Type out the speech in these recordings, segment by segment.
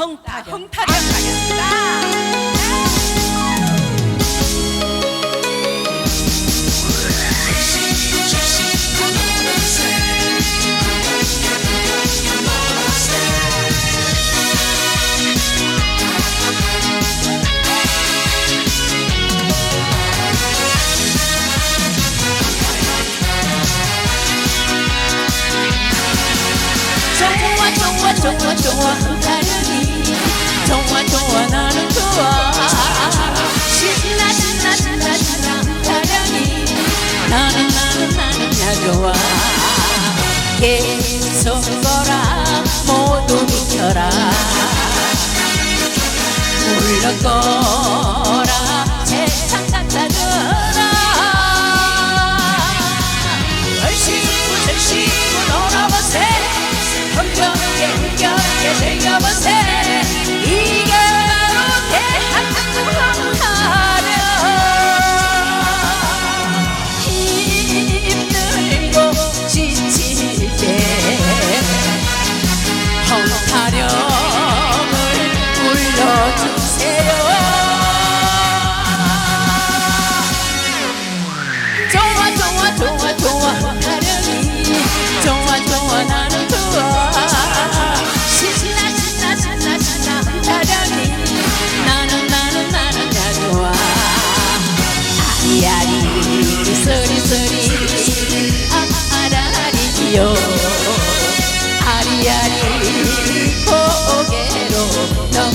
헝타령 헝타령 가겠습니다. 좋아 좋아 좋아 좋아 헝타령이 좋아 나는 좋아 신나 신나 신나 신나 헝타령이 나는 나는 나는 야 좋아 계속 거라 모두 비켜라 물러거라 세상 갖다 줘라 얼씨구 절씨구 놀아보세 흥겹게 흥겹게 즐겨보세 고개로 좋아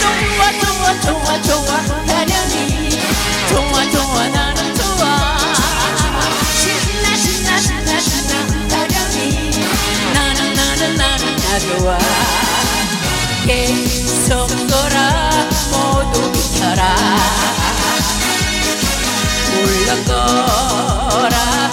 좋아 좋아 좋아 계속 거라. 모두 비켜라. 물러거라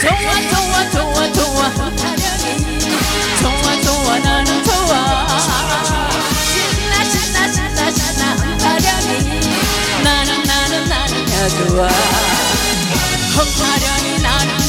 좋아 좋아 좋아 좋아. 좋아 좋아 나는 좋아. 신나 신나 신나 신나 흥타령이. 나는 나는 나는 야 좋아. 흥타령이 나는